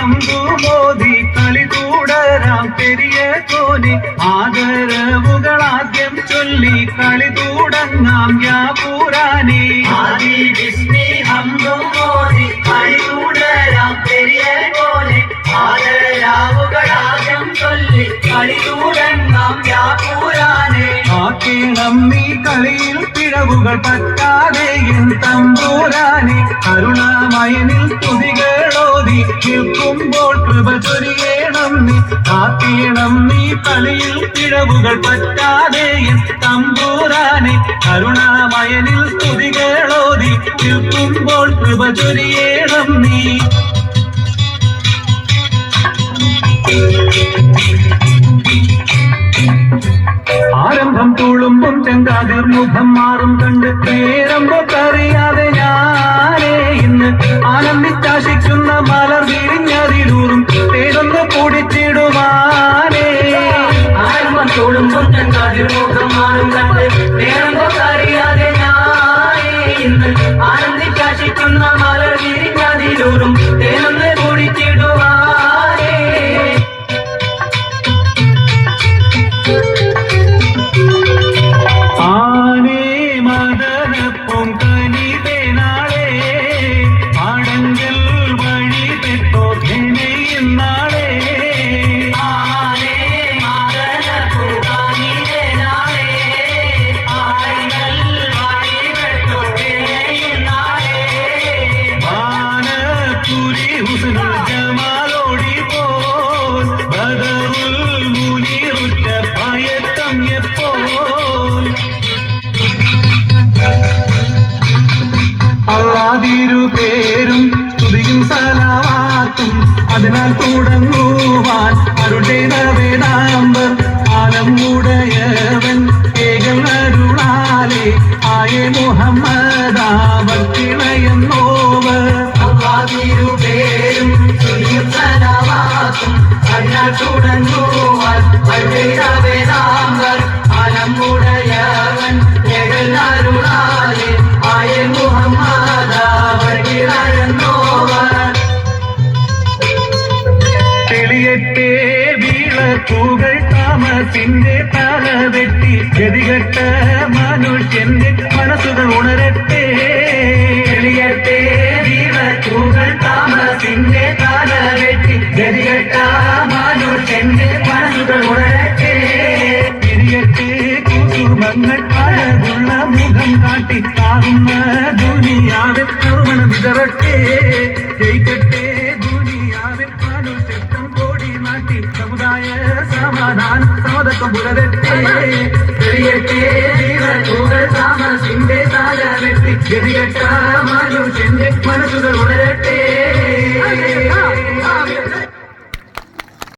ഹംദുമോദി കളി തുടരാം പെരിയ കോനെ ആദരവുകളാദ്യം ചൊല്ലി കളി തുടങ്ങാം യാ പൂരാനി ആദി വിസ്മി ഹംദും മോദി കളിതുടരാം പെരിയ പോലെ ആദരാവുകളാദ്യം ചൊല്ലി കളിതുടങ്ങാം യാപൂരാനെ ആക്കേണം നീ കളിയിൽ പിഴവുകൾ പറ്റാതെ എൻ തമ്പൂരാനെ കരുണാമയനിൽ തുതികളോതി നിൽക്കുമ്പോൾ കൃപ ചൊരിയണം നീ. ആക്കേണം നീ കളിയിൽ പിഴവുകൾ പറ്റാതെ എൻ തമ്പൂരാനെ കരുണാമയനിൽ തുതികളോതി നിൽക്കുമ്പോൾ കൃപ ചൊരിയണം നീ. മുഖം മാറും കണ്ട് നേരമ്പൊക്കറിയാതെ ഞാനേ ഇന്ന് ആനന്ദിച്ചാശിക്കുന്ന മലർ വിരിഞ്ഞതിലൂറും പേരൊന്ന് പൊടിച്ചിടുവാനേ ആരംഭം തോളുമ്പും ചങ്കാതിൽ മുഖം മാറും കണ്ട് നേരം അള്ളാതിരു പേരും സ്തുതിയും സലാവാത്തും അതിനാൽ തുടങ്ങുവാൻ അരുടേത വേദാമ്പർ ആലമുടയവൻ ഏകൻ അരുളാലേ ആയ മുഹമ്മദാവർ കിളയെന്നോവർ അള്ളാഹിരുപേരും സ്തുതിയും സലാവാത്തും അതിനാൽ തുടങ്ങുവാൻ വേദാംബർ பின்னே தல வெட்டி கதிகட்ட மனுஷென்று மனசுகள் உணரட்டே. வெளியட்டே வீர தூகள் தாம பின்னே தல வெட்டி கதிகட்ட மனுஷென்று மனசுகள் உணரட்டே. பிரியட்டே கூசுமங்கள் அழகுள்ள முகம் காட்டி தாகும் துனியாவில் திருமணம் இதரட்டே. സമതത്വം പുലരട്ടെ എളിയട്ടെ വീരത്തൂകൾ താമസിന്റെ തല വെട്ടി. ഗതികെട്ട